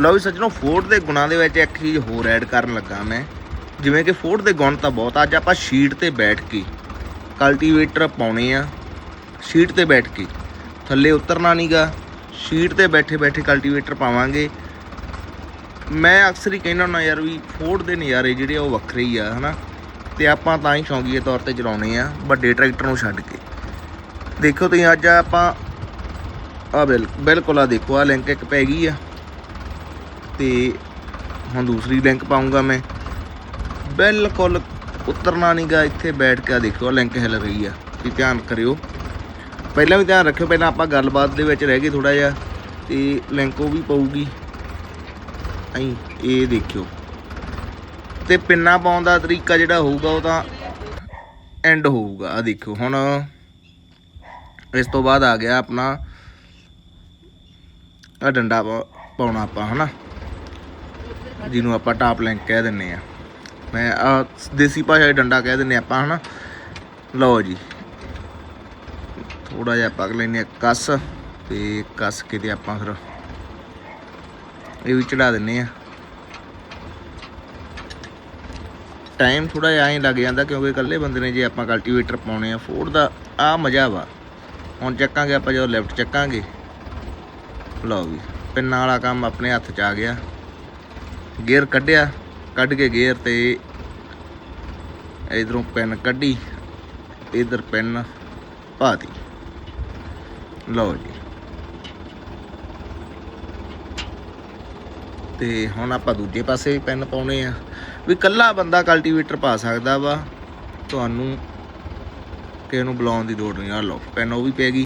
ਲਓ ਵੀ ਸੱਜਣੋ ਫੋਰਡ ਦੇ ਗੁਣਾਂ ਦੇ ਵਿੱਚ ਇੱਕ ਚੀਜ਼ ਹੋਰ ਐਡ ਕਰਨ ਲੱਗਾ ਮੈਂ। ਜਿਵੇਂ ਕਿ ਫੋਰਡ ਦੇ ਗੁਣ ਤਾਂ ਬਹੁਤ ਅੱਜ ਆਪਾਂ ਸ਼ੀਟ ਤੇ ਬੈਠ ਕੇ ਕਲਟੀਵੇਟਰ ਪਾਉਣੇ ਆ। ਸ਼ੀਟ ਤੇ ਬੈਠ ਕੇ। ਥੱਲੇ ਉਤਰਨਾ ਨਹੀਂਗਾ ਸ਼ੀਟ ਤੇ ਬੈਠੇ ਬੈਠੇ ਕਲਟੀਵੇਟਰ ਪਾਵਾਂਗੇ। ਮੈਂ ਅਕਸਰ ਹੀ ਕਹਿੰਦਾ ਹੁੰਦਾ ਯਾਰ ਵੀ ਫੋਰਡ ਦੇ ਨਜ਼ਾਰੇ ਜਿਹੜੇ ਆ ਉਹ ਵੱਖਰੇ ਹੀ ਆ, ਹਨਾ? ਤੇ ਆਪਾਂ ਤਾਂ ਹੀ ਸ਼ੌਂਕੀਏ ਤੌਰ ਤੇ ਚਲਾਉਣੇ ਆ, ਵੱਡੇ ਟਰੈਕਟਰ ਨੂੰ ਛੱਡ ਕੇ। ਦੇਖੋ ਤੁਸੀਂ, ਅੱਜ ਆਪਾਂ ਆ ਬਿਲ ਬਿਲਕੁਲ ਆ ਦੇਖੋ ਆ ਲਿੰਕ ਇੱਕ ਪੈ ਗਈ ਆ। ਤੇ ਹੁਣ ਦੂਸਰੀ ਲਿੰਕ ਪਾਉਂਗਾ ਮੈਂ। ਬਿਲਕੁਲ ਉਤਰਨਾ ਨਹੀਂਗਾ ਇੱਥੇ ਬੈਠ ਕੇ ਆ ਦੇਖੋ ਆ ਲਿੰਕ ਹਿਲ ਰਹੀ ਆ। ਵੀ ਧਿਆਨ ਕਰਿਓ। ਪਹਿਲਾਂ ਵੀ ਧਿਆਨ ਰੱਖਿਓ, ਪਹਿਲਾਂ ਆਪਾਂ ਗੱਲਬਾਤ ਦੇ ਵਿੱਚ ਰਹਿ ਗਏ ਥੋੜਾ ਜਿਹਾ, ਤੇ ਲਿੰਕ ਉਹ ਵੀ ਪਊਗੀ। ਅਈ ਇਹ ਦੇਖਿਓ। ਤੇ ਪਿੰਨਾ ਪਾਉਣ ਦਾ ਤਰੀਕਾ ਜਿਹੜਾ ਹੋਊਗਾ, ਉਹ ਤਾਂ ਐਂਡ ਹੋਊਗਾ। ਆ ਦੇਖਿਓ, ਹੁਣ ਇਸ ਤੋਂ ਬਾਅਦ ਆ ਗਿਆ ਆਪਣਾ ਆ ਡੰਡਾ ਪਾ- ਪਾਉਣਾ ਆਪਾਂ, ਹਨਾ? ਜਿਹਨੂੰ ਆਪਾਂ ਟਾਪ ਲਿੰਕ ਕਹਿ ਦਿੰਨੇ ਆ। ਮੈਂ ਆ ਦੇਸੀ ਭਾਸ਼ਾ 'ਚ ਡੰਡਾ ਕਹਿ ਦਿੰਨੇ ਆਪਾਂ, ਹਨਾ? ਲਓ ਜੀ। ਥੋੜਾ ਜਿਹਾ ਪਕ ਲੈਨੇ ਆ ਕੱਸ ਤੇ ਕੱਸ ਕੇ ਤੇ ਆਪਾਂ ਫਿਰ ਇਹ ਵੀ ਚੜਾ ਦਿੰਨੇ ਆ। ਟਾਈਮ ਥੋੜਾ ਜਿਹਾ ਐਂ ਲੱਗ ਜਾਂਦਾ ਕਿਉਂਕਿ ਇਕੱਲੇ ਬੰਦੇ ਨੇ ਜੇ ਆਪਾਂ ਕਲਟੀਵੇਟਰ ਪਾਉਣੇ ਆ ਫੋਰਡ ਦਾ ਆ ਮਜ਼ਾ ਵਾ। ਹੁਣ ਚੱਕਾਂਗੇ ਆਪਾਂ ਜਦੋਂ ਲੈਫਟ ਚੱਕਾਂਗੇ। ਲਓ ਵੀ ਪਿੰਨਾਂ ਵਾਲਾ ਕੰਮ ਆਪਣੇ ਹੱਥ 'ਚ ਆ ਗਿਆ। ਗੇਅਰ ਕੱਢਿਆ, ਕੱਢ ਕੇ ਗੇਅਰ ਤੇ ਇਧਰੋਂ ਪੈਨ ਕੱਢੀ, ਇਧਰ ਪੈਨ ਪਾਤੀ। ਲਓ ਜੀ। ਤੇ ਹੁਣ ਆਪਾਂ ਦੂਜੇ ਪਾਸੇ ਵੀ ਪੈਨ ਪਾਉਣੇ ਆ। ਵੀ ਕੱਲਾ ਬੰਦਾ ਕਲਟੀਵੇਟਰ ਪਾ ਸਕਦਾ ਵਾ। ਤੁਹਾਨੂੰ ਕਿਸੇ ਨੂੰ ਬੁਲਾਉਣ ਦੀ ਲੋੜ ਨਹੀਂ। ਆ ਲਓ, ਪੈਨ ਉਹ ਵੀ ਪੈ ਗਈ।